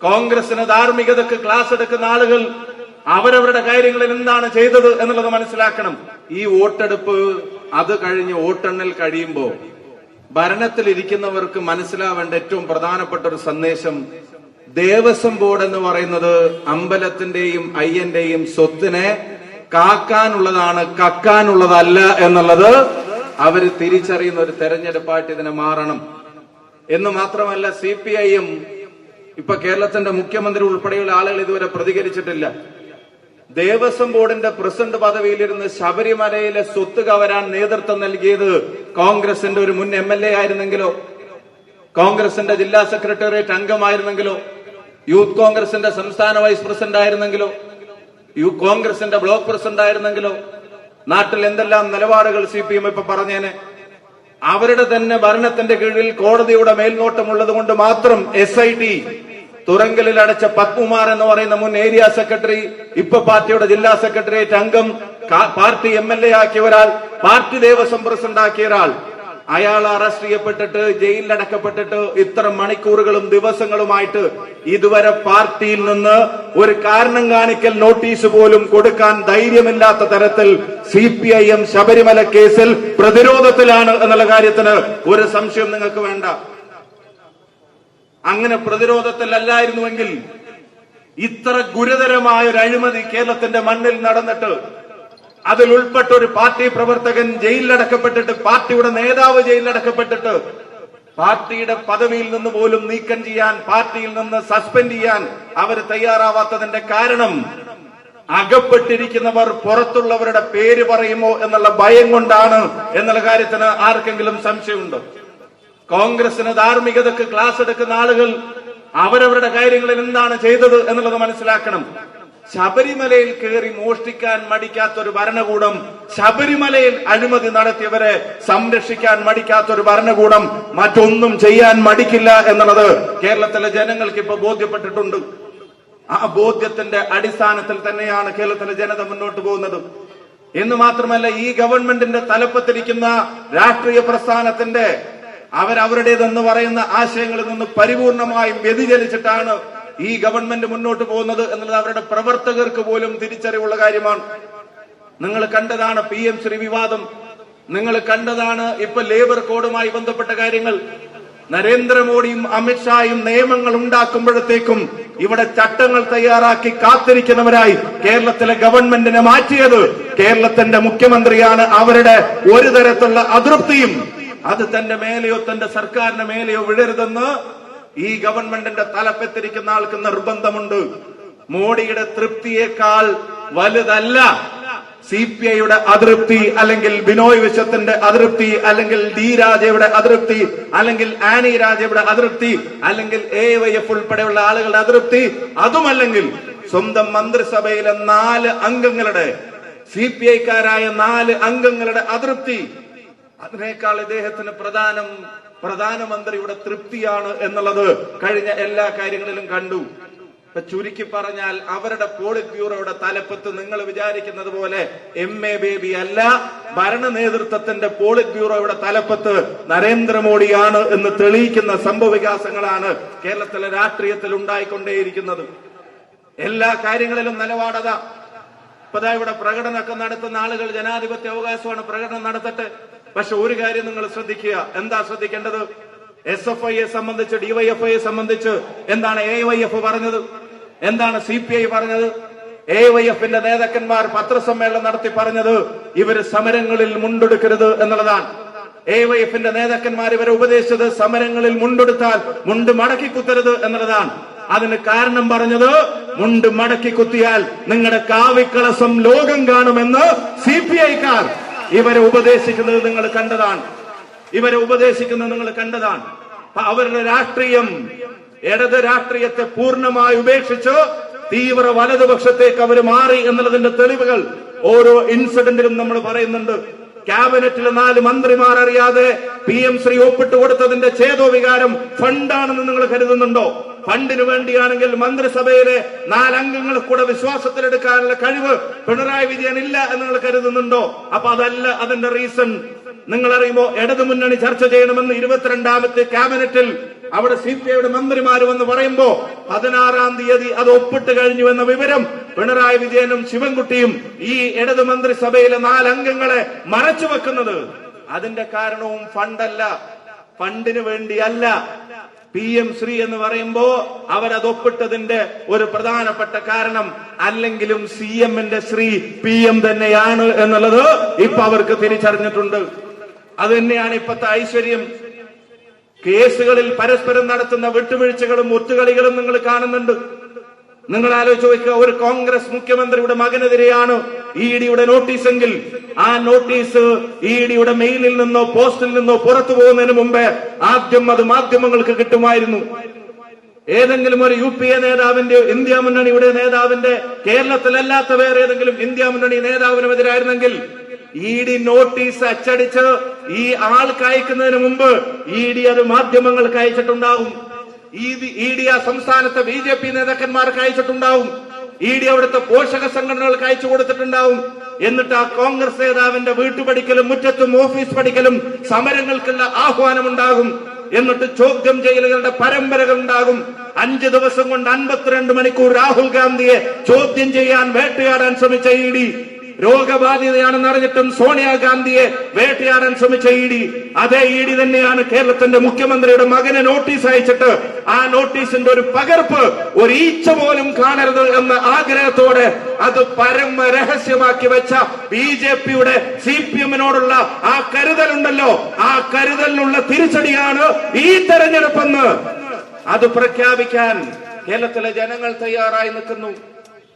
കോൺഗ്രസിന് ധാർമ്മികതക്ക് ക്ലാസ് എടുക്കുന്ന ആളുകൾ അവരവരുടെ കാര്യങ്ങളിൽ എന്താണ് ചെയ്തത് എന്നുള്ളത് മനസ്സിലാക്കണം. ഈ വോട്ടെടുപ്പ് അത് കഴിഞ്ഞ് വോട്ടെണ്ണൽ ഭരണത്തിൽ ഇരിക്കുന്നവർക്ക് മനസ്സിലാവേണ്ട ഏറ്റവും പ്രധാനപ്പെട്ട ഒരു സന്ദേശം ദേവസ്വം ബോർഡ് എന്ന് പറയുന്നത് അമ്പലത്തിന്റെയും അയ്യന്റെയും സ്വത്തിനെ കാക്കാനുള്ളതാണ് കക്കാനുള്ളതല്ല എന്നുള്ളത് അവർ തിരിച്ചറിയുന്ന ഒരു തെരഞ്ഞെടുപ്പായിട്ട് ഇതിനെ മാറണം. എന്ന് മാത്രമല്ല സി പി ഐ എം ഇപ്പൊ കേരളത്തിന്റെ മുഖ്യമന്ത്രി ഉൾപ്പെടെയുള്ള ആളുകൾ ഇതുവരെ പ്രതികരിച്ചിട്ടില്ല. ദേവസ്വം ബോർഡിന്റെ പ്രസിഡന്റ് പദവിയിലിരുന്ന് ശബരിമലയിലെ സ്വത്ത് കവരാൻ നേതൃത്വം നൽകിയത് കോൺഗ്രസിന്റെ ഒരു മുൻ എം എൽ എ ആയിരുന്നെങ്കിലോ? കോൺഗ്രസിന്റെ ജില്ലാ സെക്രട്ടേറിയറ്റ് അംഗമായിരുന്നെങ്കിലോ? യൂത്ത് കോൺഗ്രസിന്റെ സംസ്ഥാന വൈസ് പ്രസിഡന്റ് ആയിരുന്നെങ്കിലോ? യു കോൺഗ്രസിന്റെ ബ്ലോക്ക് പ്രസിഡന്റ് ആയിരുന്നെങ്കിലോ? നാട്ടിൽ എന്തെല്ലാം നിലപാടുകൾ സി പി എം ഇപ്പൊ പറഞ്ഞേനെ? അവരുടെ തന്നെ ഭരണത്തിന്റെ കീഴിൽ കോടതിയുടെ മേൽനോട്ടമുള്ളത് കൊണ്ട് മാത്രം എസ് ഐ ടി തുറങ്കലിൽ അടച്ച പത്മകുമാർ എന്ന് പറയുന്ന മുൻ ഏരിയ സെക്രട്ടറി ഇപ്പൊ പാർട്ടിയുടെ ജില്ലാ സെക്രട്ടേറിയറ്റ് അംഗം പാർട്ടി എം എൽ എ ആക്കിയ ഒരാൾ പാർട്ടി ദേവസ്വം പ്രസിഡന്റ് ആക്കിയ ഒരാൾ. അയാൾ അറസ്റ്റ് ചെയ്യപ്പെട്ടിട്ട് ജയിലിലടക്കപ്പെട്ടിട്ട് ഇത്ര മണിക്കൂറുകളും ദിവസങ്ങളുമായിട്ട് ഇതുവരെ പാർട്ടിയിൽ നിന്ന് ഒരു കാരണം കാണിക്കൽ നോട്ടീസ് പോലും കൊടുക്കാൻ ധൈര്യമില്ലാത്ത തരത്തിൽ C P I M Sabarimala കേസിൽ പ്രതിരോധത്തിലാണ് എന്നുള്ള കാര്യത്തിന് ഒരു സംശയം നിങ്ങൾക്ക് വേണ്ട. അങ്ങനെ പ്രതിരോധത്തിലല്ലായിരുന്നുവെങ്കിൽ ഇത്ര ഗുരുതരമായ ഒരു അഴിമതി കേരളത്തിന്റെ മണ്ണിൽ നടന്നിട്ട് അതിൽ ഉൾപ്പെട്ട ഒരു പാർട്ടി പ്രവർത്തകൻ ജയിലിലടക്കപ്പെട്ടിട്ട് പാർട്ടിയുടെ നേതാവ് ജയിലിലടക്കപ്പെട്ടിട്ട് പാർട്ടിയുടെ പദവിയിൽ നിന്ന് പോലും നീക്കം ചെയ്യാൻ പാർട്ടിയിൽ നിന്ന് സസ്പെൻഡ് ചെയ്യാൻ അവർ തയ്യാറാവാത്തതിന്റെ കാരണം അകപ്പെട്ടിരിക്കുന്നവർ പുറത്തുള്ളവരുടെ പേര് പറയുമോ എന്നുള്ള ഭയം കൊണ്ടാണ് എന്നുള്ള കാര്യത്തിന് ആർക്കെങ്കിലും സംശയമുണ്ടോ? കോൺഗ്രസിന് ധാർമ്മികതക്ക് ക്ലാസ് എടുക്കുന്ന ആളുകൾ അവരവരുടെ കാര്യങ്ങളിൽ എന്താണ് ചെയ്തത് എന്നുള്ളത് മനസ്സിലാക്കണം. ശബരിമലയിൽ കയറി മോഷ്ടിക്കാൻ മടിക്കാത്ത ഒരു ഭരണകൂടം ശബരിമലയിൽ അഴിമതി നടത്തിയവരെ സംരക്ഷിക്കാൻ മടിക്കാത്ത ഒരു ഭരണകൂടം മറ്റൊന്നും ചെയ്യാൻ മടിക്കില്ല എന്നുള്ളത് കേരളത്തിലെ ജനങ്ങൾക്ക് ഇപ്പൊ ബോധ്യപ്പെട്ടിട്ടുണ്ട്. ആ ബോധ്യത്തിന്റെ അടിസ്ഥാനത്തിൽ തന്നെയാണ് കേരളത്തിലെ ജനത മുന്നോട്ട് പോകുന്നത്. എന്ന് മാത്രമല്ല ഈ ഗവൺമെന്റിന്റെ തലപ്പത്തിരിക്കുന്ന രാഷ്ട്രീയ പ്രസ്ഥാനത്തിന്റെ അവരവരുടേതെന്ന് പറയുന്ന ആശയങ്ങളിൽ നിന്ന് പരിപൂർണമായും വ്യതിചലിച്ചിട്ടാണ് ഈ ഗവൺമെന്റ് മുന്നോട്ട് പോകുന്നത് എന്നുള്ളത് അവരുടെ പ്രവർത്തകർക്ക് പോലും തിരിച്ചറിവുള്ള കാര്യമാണ്. നിങ്ങൾ കണ്ടതാണ് പി എം ശ്രീ വിവാദം നിങ്ങൾ കണ്ടതാണ് ഇപ്പൊ ലേബർ കോഡുമായി ബന്ധപ്പെട്ട കാര്യങ്ങൾ. നരേന്ദ്രമോദിയും അമിത്ഷായും നിയമങ്ങൾ ഉണ്ടാക്കുമ്പോഴത്തേക്കും ഇവിടെ ചട്ടങ്ങൾ തയ്യാറാക്കി കാത്തിരിക്കുന്നവരായി കേരളത്തിലെ ഗവൺമെന്റിനെ മാറ്റിയത് കേരളത്തിന്റെ മുഖ്യമന്ത്രിയാണ്. അവരുടെ ഒരു തരത്തിലുള്ള അതൃപ്തിയും അത് തന്റെ മേലെയോ തന്റെ സർക്കാരിന്റെ മേലെയോ വിടരുതെന്ന് ഈ ഗവൺമെന്റിന്റെ തലപ്പെത്തിരിക്കുന്ന ആൾക്ക് നിർബന്ധമുണ്ട്. മോഡിയുടെ തൃപ്തിയേക്കാൾ വലുതല്ല സി പി ഐയുടെ അതൃപ്തി അല്ലെങ്കിൽ ബിനോയ് വിശ്വത്തിന്റെ അതൃപ്തി അല്ലെങ്കിൽ ഡി രാജയുടെ അതൃപ്തി അല്ലെങ്കിൽ ആനി രാജയുടെ അതൃപ്തി അല്ലെങ്കിൽ എ വൈ എഫ് ഉൾപ്പെടെയുള്ള ആളുകളുടെ അതൃപ്തി. അതുമല്ലെങ്കിൽ സ്വന്തം മന്ത്രിസഭയിലെ നാല് അംഗങ്ങളുടെ സി പി ഐക്കാരായ നാല് അംഗങ്ങളുടെ അതൃപ്തി അതിനേക്കാൾ ഇദ്ദേഹത്തിന് പ്രധാനം പ്രധാനമന്ത്രിയുടെ തൃപ്തിയാണ് എന്നുള്ളത് കഴിഞ്ഞ എല്ലാ കാര്യങ്ങളിലും കണ്ടു. ചുരുക്കി പറഞ്ഞാൽ അവരുടെ പോളിറ്റ് ബ്യൂറോയുടെ തലപ്പത്ത് നിങ്ങൾ വിചാരിക്കുന്നത് പോലെ എം എ ബേബി അല്ല ഭരണ നേതൃത്വത്തിന്റെ പോളിറ്റ് ബ്യൂറോയുടെ തലപ്പത്ത് നരേന്ദ്രമോദിയാണ് എന്ന് തെളിയിക്കുന്ന സംഭവവികാസങ്ങളാണ് കേരളത്തിലെ രാഷ്ട്രീയത്തിൽ ഉണ്ടായിക്കൊണ്ടേയിരിക്കുന്നത്. എല്ലാ കാര്യങ്ങളിലും നിലപാടത. ഇപ്പതാ ഇവിടെ പ്രകടനമൊക്കെ നടത്തുന്ന ആളുകൾ ജനാധിപത്യ അവകാശമാണ് പ്രകടനം നടത്തട്ടെ. പക്ഷെ ഒരു കാര്യം നിങ്ങൾ ശ്രദ്ധിക്കുക. എന്താ ശ്രദ്ധിക്കേണ്ടത്? എസ് എഫ് ഐയെ സംബന്ധിച്ച് ഡിവൈഎഫ്ഐയെ സംബന്ധിച്ച് എന്താണ് എ വൈ എഫ് പറഞ്ഞത്? എന്താണ് സി പി ഐ പറഞ്ഞത്? എ വൈ എഫിന്റെ നേതാക്കന്മാർ പത്രസമ്മേളനം നടത്തി പറഞ്ഞത് ഇവർ സമരങ്ങളിൽ മുണ്ടെടുക്കരുത് എന്നുള്ളതാണ്. എ വൈ എഫിന്റെ നേതാക്കന്മാർ ഇവരെ ഉപദേശിച്ചത് സമരങ്ങളിൽ മുണ്ടെടുത്താൽ മുണ്ട് മടക്കി കുത്തരുത് എന്നുള്ളതാണ്. അതിന് കാരണം പറഞ്ഞത് മുണ്ട് മടക്കി കുത്തിയാൽ നിങ്ങളുടെ കാവിക്കളസം ലോകം കാണുമെന്ന് സി പി ഐക്കാർ ഇവരെ ഉപദേശിക്കുന്നത് നിങ്ങൾ കണ്ടതാണ്. ഇവരെ ഉപദേശിക്കുന്നത് നിങ്ങൾ കണ്ടതാണ്. അവരുടെ രാഷ്ട്രീയം ഇടത് രാഷ്ട്രീയത്തെ പൂർണമായി ഉപേക്ഷിച്ച് തീവ്ര വലതുപക്ഷത്തേക്ക് അവർ മാറി എന്നുള്ളതിന്റെ തെളിവുകൾ ഓരോ ഇൻസിഡന്റിലും നമ്മൾ പറയുന്നുണ്ട്. ക്യാബിനറ്റിലെ നാല് മന്ത്രിമാർ അറിയാതെ പി എം ശ്രീ ഒപ്പിട്ട് കൊടുത്തതിന്റെ ചേതോ വികാരം ഫണ്ടാണെന്ന് നിങ്ങൾ കരുതുന്നുണ്ടോ? ഫണ്ടിന് വേണ്ടിയാണെങ്കിൽ മന്ത്രിസഭയിലെ നാലംഗങ്ങൾ കൂടെ വിശ്വാസത്തിലെടുക്കാനുള്ള കഴിവ് പിണറായി വിജയൻ ഇല്ല എന്ന് നിങ്ങൾ കരുതുന്നുണ്ടോ? അപ്പൊ അതല്ല അതിന്റെ റീസൺ. നിങ്ങൾ അറിയുമോ ഇടതുമുന്നണി ചർച്ച ചെയ്യണമെന്ന് ഇരുപത്തിരണ്ടാമത്തെ ക്യാബിനറ്റിൽ അവിടെ സി പി ഐയുടെ മന്ത്രിമാർ വന്ന് പറയുമ്പോ പതിനാറാം തീയതി അത് ഒപ്പിട്ട് കഴിഞ്ഞു എന്ന വിവരം പിണറായി വിജയനും ശിവൻകുട്ടിയും ഈ ഇടതു മന്ത്രിസഭയിലെ നാലംഗങ്ങളെ മറച്ചു വെക്കുന്നത്. അതിന്റെ കാരണവും ഫണ്ടല്ല. ഫണ്ടിന് വേണ്ടിയല്ല. പി എം ശ്രീ എന്ന് പറയുമ്പോ അവരത് ഒപ്പിട്ടതിന്റെ ഒരു പ്രധാനപ്പെട്ട കാരണം അല്ലെങ്കിലും സി എമ്മിന്റെ ശ്രീ പി എം തന്നെയാണ് എന്നുള്ളത് ഇപ്പൊ അവർക്ക് തിരിച്ചറിഞ്ഞിട്ടുണ്ട്. അത് തന്നെയാണ് ഇപ്പത്തെ ഐശ്വര്യം. കേസുകളിൽ പരസ്പരം നടത്തുന്ന വിട്ടുവീഴ്ചകളും ഒത്തുകളികളും നിങ്ങൾ കാണുന്നുണ്ട്. നിങ്ങൾ ആലോചിച്ച് നോക്കുക ഒരു കോൺഗ്രസ് മുഖ്യമന്ത്രിയുടെ മകനെതിരെയാണ് ഇ ഡിയുടെ നോട്ടീസെങ്കിൽ ആ നോട്ടീസ് ഇ ഡിയുടെ മെയിലിൽ നിന്നോ പോസ്റ്റിൽ നിന്നോ പുറത്തു പോകുന്നതിന് മുമ്പേ ആദ്യം അത് മാധ്യമങ്ങൾക്ക് കിട്ടുമായിരുന്നു. ഏതെങ്കിലും ഒരു യു പി എ നേതാവിന്റെ ഇന്ത്യ മുന്നണിയുടെ നേതാവിന്റെ കേരളത്തിലല്ലാത്ത വേറെ ഏതെങ്കിലും ഇന്ത്യ മുന്നണി നേതാവിനുമെതിരായിരുന്നെങ്കിൽ ഇ ഡി നോട്ടീസ് അച്ചടിച്ച് ഈ ആൾക്ക് അയക്കുന്നതിന് മുമ്പ് ഇ ഡി അത് മാധ്യമങ്ങൾക്ക് അയച്ചിട്ടുണ്ടാവും ഇ ഡി ആ സംസ്ഥാനത്തെ ബി ജെ പി നേതാക്കന്മാർക്ക് അയച്ചിട്ടുണ്ടാവും. ഇ ഡി അവിടുത്തെ പോഷക സംഘടനകൾക്ക് അയച്ചു കൊടുത്തിട്ടുണ്ടാവും. എന്നിട്ട് ആ കോൺഗ്രസ് നേതാവിന്റെ വീട്ടുപടിക്കലും മുറ്റത്തും ഓഫീസ് പടിക്കലും സമരങ്ങൾക്കുള്ള ആഹ്വാനം ഉണ്ടാകും എന്നിട്ട് ചോദ്യം ചെയ്യലുകളുടെ പരമ്പരകൾ ഉണ്ടാകും അഞ്ച് ദിവസം കൊണ്ട് അൻപത്തിരണ്ട് മണിക്കൂർ രാഹുൽ ഗാന്ധിയെ ചോദ്യം ചെയ്യാൻ വേട്ടയാടാൻ ശ്രമിച്ച ഇ ഡി രോഗബാധിതയാണെന്ന് അറിഞ്ഞിട്ടും സോണിയാഗാന്ധിയെ വേട്ടയാടാൻ ശ്രമിച്ച ഇ ഡി. അതേ ഇ ഡി തന്നെയാണ് കേരളത്തിന്റെ മുഖ്യമന്ത്രിയുടെ മകനെ നോട്ടീസ് അയച്ചിട്ട് ആ നോട്ടീസിന്റെ ഒരു പകർപ്പ് ഒരു ഈച്ച പോലും കാണരുത് എന്ന ആഗ്രഹത്തോടെ അത് പരമ രഹസ്യമാക്കി വെച്ച ബി ജെ പിയുടെ സി പി എമ്മിനോടുള്ള ആ കരുതലുണ്ടല്ലോ. ആ കരുതലിനുള്ള തിരിച്ചടിയാണ് ഈ തെരഞ്ഞെടുപ്പെന്ന്. അത് പ്രഖ്യാപിക്കാൻ കേരളത്തിലെ ജനങ്ങൾ തയ്യാറായി നിൽക്കുന്നു.